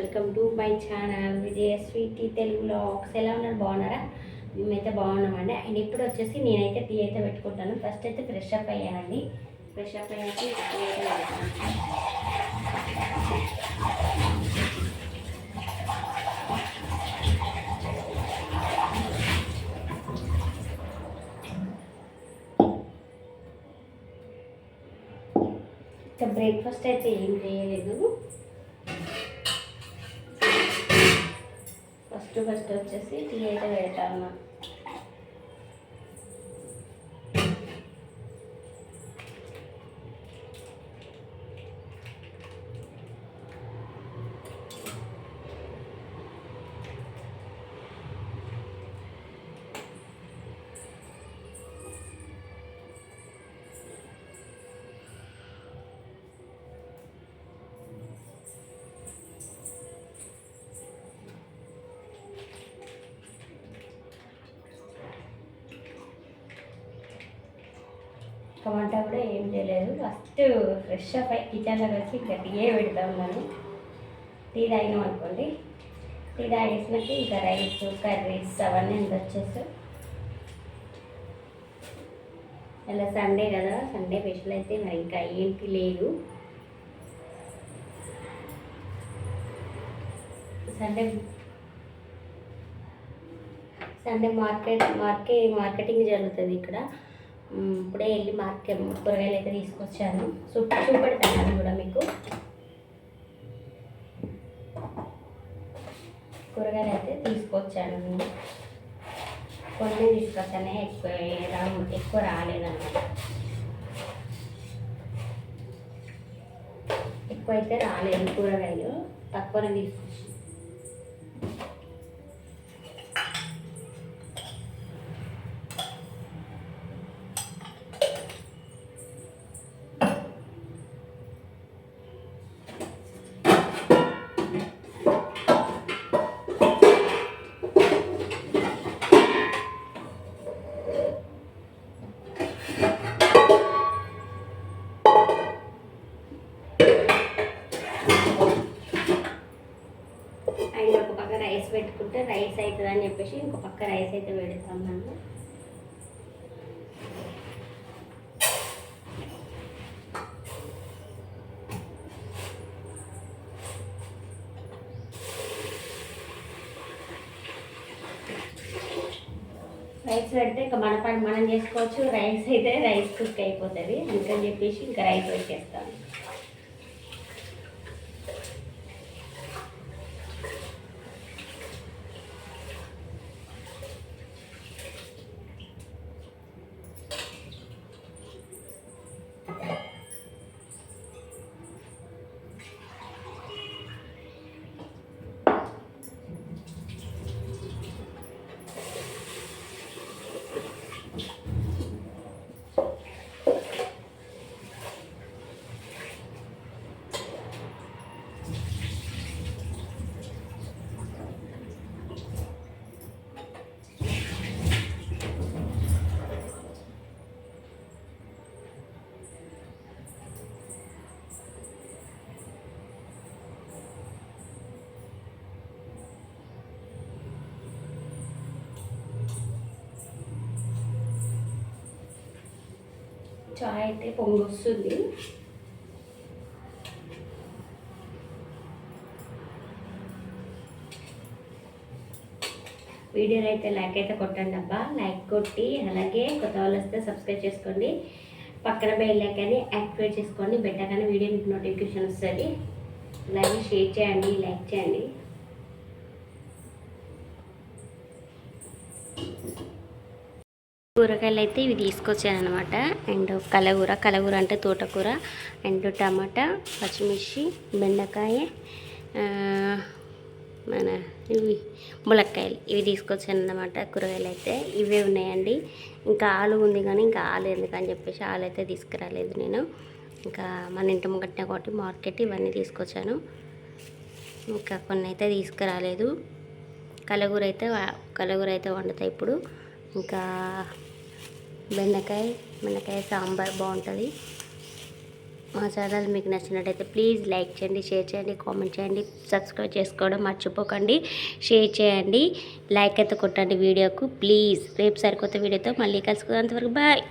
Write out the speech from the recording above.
Welcome to my channel. Vijaya sweet Telugu blogs ఎలా ఉన్నారు? బాగున్నారా? మేమైతే బాగున్నామండి. అండ్ ఇప్పుడు వచ్చేసి నేనైతే టీ అయితే పెట్టుకుంటాను. ఫస్ట్ అయితే ఫ్రెష్ అప్ అయ్యానండి. ఫ్రెష్ అప్ అయ్యాక టీ అయితే పెడతాను. ఇంకా బ్రేక్ఫాస్ట్ అయితే ఏం చేయలేదు. ఫస్ట్ ఫస్ట్ వచ్చేసి టీ అయితే పెడతాను టమాటా కూడా ఏం చేయలేదు. ఫస్ట్ ఫ్రెష్ అప్ అయ్యి కిచెన్లోకి వచ్చి ఇంకా టీయే పెడతాం మనం. టీ తాగినాం అనుకోండి. టీ తాగేసినాక ఇంకా రైస్ కర్రీస్ అవన్నీ ఎంత వచ్చేసి ఇలా సండే కదా సండే స్పెషల్ అయితే మరి ఇంకా ఏంటి లేదు. Sunday Sunday market market marketing జరుగుతుంది ఇక్కడ. ఇప్పుడే వెళ్ళి మార్కెట్ కూరగాయలు అయితే తీసుకొచ్చాను. సో చూపెడతాను అది కూడా మీకు. కూరగాయలు అయితే తీసుకొచ్చాను నేను. కొన్ని తీసుకొస్తానే ఎక్కువ రా ఎక్కువ రాలేదన్నమాట. ఎక్కువ అయితే రాలేదు కూరగాయలు. తక్కువనే తీసుకొచ్చాను. అని చెప్పేసి ఇంకో పక్క రైస్ అయితే పెడతాం పెడుతున్నాను రైస్ పెడితే ఇంకా మన పని మనం చేసుకోవచ్చు. రైస్ అయితే రైస్ కుక్ అయిపోతుంది. అందుకని చెప్పేసి ఇంకా రైస్ వచ్చేస్తాను చాయ్ అయితే పొంగి వస్తుంది వీడియోలో అయితే లైక్ అయితే కొట్టండి అబ్బా. లైక్ కొట్టి అలాగే కొత్త వాళ్ళు వస్తే సబ్స్క్రైబ్ చేసుకోండి. పక్కన బెల్ కానీ యాక్టివేట్ చేసుకోండి. కానీ వీడియో మీకు నోటిఫికేషన్ వస్తుంది. అలాగే షేర్ చేయండి లైక్ చేయండి. కూరగాయలు అయితే ఇవి తీసుకొచ్చాను అనమాట అండ్ కలగూర కలగూర అంటే తోటకూర అండ్ టమాటా పచ్చిమిర్చి బెండకాయ మన ఇవి ములక్కాయలు ఇవి తీసుకొచ్చాను అనమాట కూరగాయలు అయితే ఇవే ఉన్నాయండి. ఇంకా ఆలు ఉంది కానీ ఇంకా ఆలు ఎందుకని చెప్పేసి ఆలు అయితే తీసుకురాలేదు నేను. ఇంకా మన ఇంటి ముంగట్నే కాబట్టి మార్కెట్ ఇవన్నీ తీసుకొచ్చాను. ఇంకా కొన్ని అయితే తీసుకురాలేదు. కలగూర అయితే కలగూర అయితే వండుతాయి ఇప్పుడు. ఇంకా బెండకాయ బెండకాయ సాంబార్ బాగుంటుంది. మా ఛానల్ మీకు నచ్చినట్టయితే ప్లీజ్ లైక్ చేయండి షేర్ చేయండి కామెంట్ చేయండి సబ్స్క్రైబ్ చేసుకోవడం మర్చిపోకండి షేర్ చేయండి లైక్ అయితే కొట్టండి వీడియోకు. ప్లీజ్ రేపు సరికొత్త వీడియోతో మళ్ళీ కలుసుకున్నంతవరకు బాయ్.